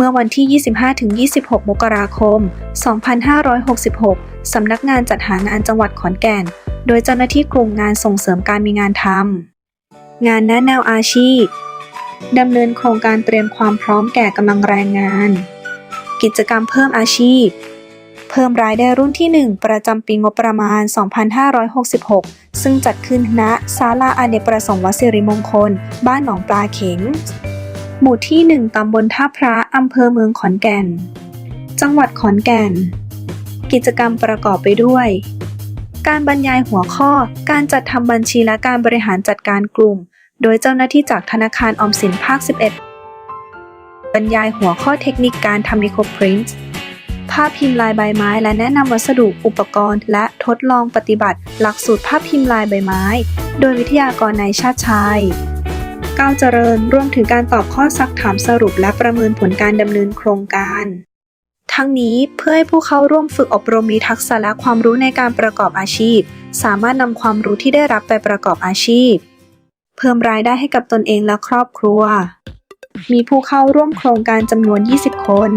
มื่อวันที่ 25-26 มกราคม 2566 สำนักงานจัดหางานจังหวัดขอนแก่น โดยเจ้าหน้าที่กลุ่มงานส่งเสริมการมีงานทำ งานแนะแนวอาชีพ ดำเนินโครงการเตรียมความพร้อมแก่กำลังแรงงาน กิจกรรมเพิ่มอาชีพ เพิ่มรายได้รุ่นที่ 1 ประจำปีงบประมาณ 2566 ซึ่งจัดขึ้นณศาลาอเนกประสงค์วสิริมงคล บ้านหนองปลาเข็ง หมู่ที่ 1 ตำบลท่าพระอำเภอเมืองขอนแก่น จังหวัดขอนแก่น กิจกรรมประกอบไปด้วย การบรรยายหัวข้อ การจัดทำบัญชีและการบริหารจัดการกลุ่ม โดยเจ้าหน้าที่จากธนาคารออมสินภาค 11 บรรยายหัวข้อเทคนิคการทำ Eco Print ภาพพิมพ์ลายใบไม้ และแนะนำวัสดุอุปกรณ์ และทดลองปฏิบัติ หลักสูตรภาพพิมพ์ลายใบไม้ โดยวิทยากรนายชาติชาย ก้าวเจริญ รวมถึงการตอบข้อซักถามสรุปและประเมินผลการดำเนินโครงการ ทั้งนี้เพื่อให้ผู้เข้าร่วมฝึกอบรมมีทักษะและความรู้ในการประกอบอาชีพ สามารถนำความรู้ที่ได้รับไปประกอบอาชีพ เพิ่มรายได้ให้กับตนเองและครอบครัว มีผู้เข้าร่วมโครงการจำนวน 20 คน